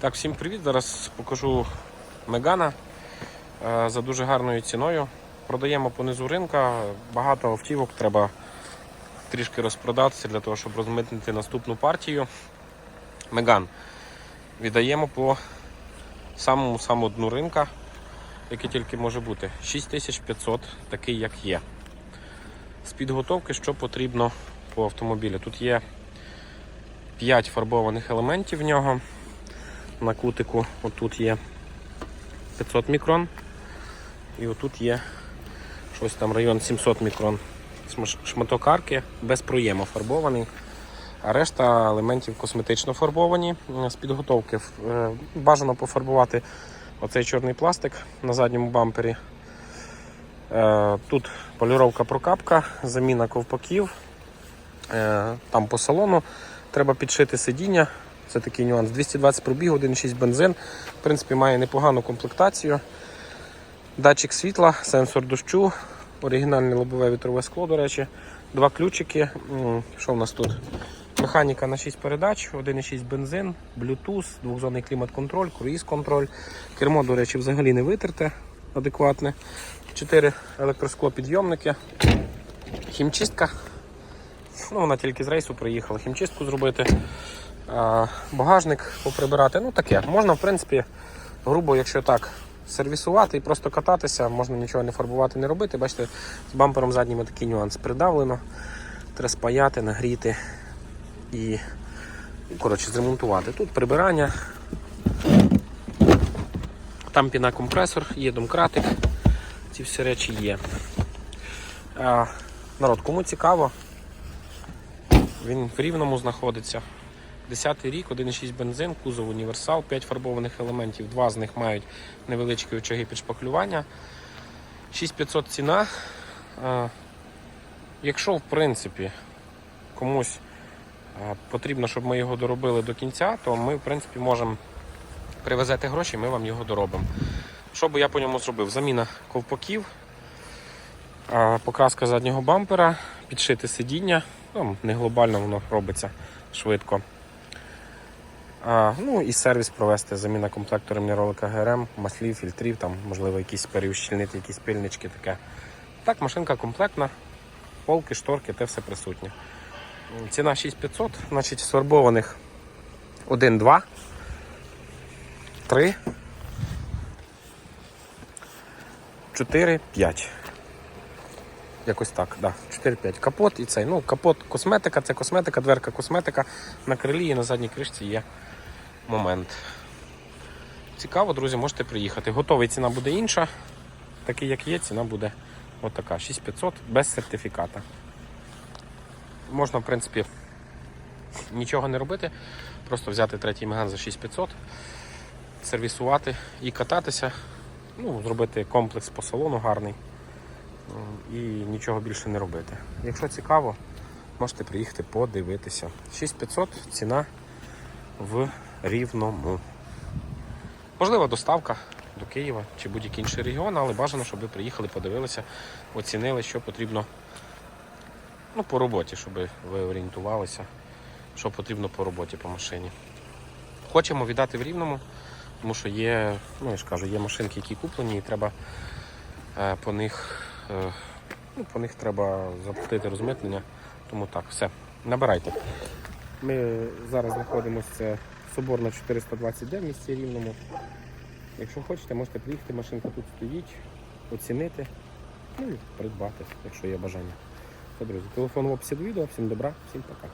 Так, всім привіт! Зараз покажу Мегана е, за дуже гарною ціною. Продаємо понизу ринка. Багато автівок треба трішки розпродатися для того, щоб розмитнити наступну партію. Меган. Віддаємо по самому самому дну ринка, який тільки може бути. 6500, такий як є. З підготовки, що потрібно по автомобілю. Тут є 5 фарбованих елементів в нього на кутику. Отут є 500 мікрон. І отут є щось там район 700 мікрон. Шматок арки без проєму фарбований. А решта елементів косметично фарбовані. З підготовки е, бажано пофарбувати оцей чорний пластик на задньому бампері. Е, Тут поліровка прокапка, заміна ковпаків. Е, Там по салону треба підшити сидіння. Це такий нюанс. 220 пробіг, 1,6 бензин. В принципі, має непогану комплектацію. Датчик світла, сенсор дощу, оригінальне лобове вітрове скло, до речі, два ключики. Що в нас тут? Механіка на 6 передач, 1,6 бензин, Bluetooth, двохзонний клімат-контроль, круїз-контроль. Кермо, до речі, взагалі не витерте адекватне. 4 електросклопідйомники. Хімчистка. Ну, вона тільки з рейсу приїхала. Хімчистку зробити. Багажник поприбирати. Ну таке. Можна, в принципі, грубо, якщо так, сервісувати і просто кататися, можна нічого не фарбувати, не робити. Бачите, з бампером заднім такий нюанс придавлено. Треба спаяти, нагріти і коротше, зремонтувати. Тут прибирання. Там пінакомпресор, є домкратик. Ці всі речі є. Народ, кому цікаво, він в рівному знаходиться. 10 рік, 1,6 бензин, кузов універсал, 5 фарбованих елементів, два з них мають невеличкі очаги підшпаклювання. 6500 ціна. Якщо, в принципі, комусь потрібно, щоб ми його доробили до кінця, то ми, в принципі, можемо привезти гроші, ми вам його доробимо. Що би я по ньому зробив? Заміна ковпаків, покраска заднього бампера, підшити сидіння. Ну, не глобально воно робиться швидко. А, ну і сервіс провести, заміна комплекту ролика ГРМ, маслів, фільтрів, там, можливо, якісь переущільнити, якісь пильнички таке. Так, машинка комплектна, полки, шторки, те все присутнє. Ціна 6500, значить сфарбованих 1, 2, 3, 4, 5. Якось так, да, 4-5. Капот і цей. Ну, капот косметика, це косметика, дверка косметика. На крилі і на задній кришці є момент. Цікаво, друзі, можете приїхати. Готовий ціна буде інша. Такий, як є, ціна буде отака. 6500 без сертифіката. Можна, в принципі, нічого не робити. Просто взяти третій меган за 6500, сервісувати і кататися. Ну, зробити комплекс по салону гарний і нічого більше не робити. Якщо цікаво, можете приїхати подивитися. 6500 ціна в Рівному. Можлива доставка до Києва чи будь-який інший регіон, але бажано, щоб ви приїхали, подивилися, оцінили, що потрібно ну, по роботі, щоб ви орієнтувалися, що потрібно по роботі по машині. Хочемо віддати в Рівному, тому що є, ну я ж кажу, є машинки, які куплені, і треба е, по них Ну, по них треба заплатити розмитнення. Тому так, все. Набирайте. Ми зараз знаходимося в Соборна 420D в місті Рівному. Якщо хочете, можете приїхати, машинка тут стоїть, оцінити, ну і придбати, якщо є бажання. Все, друзі, телефон в описі до відео. Всім добра, всім пока.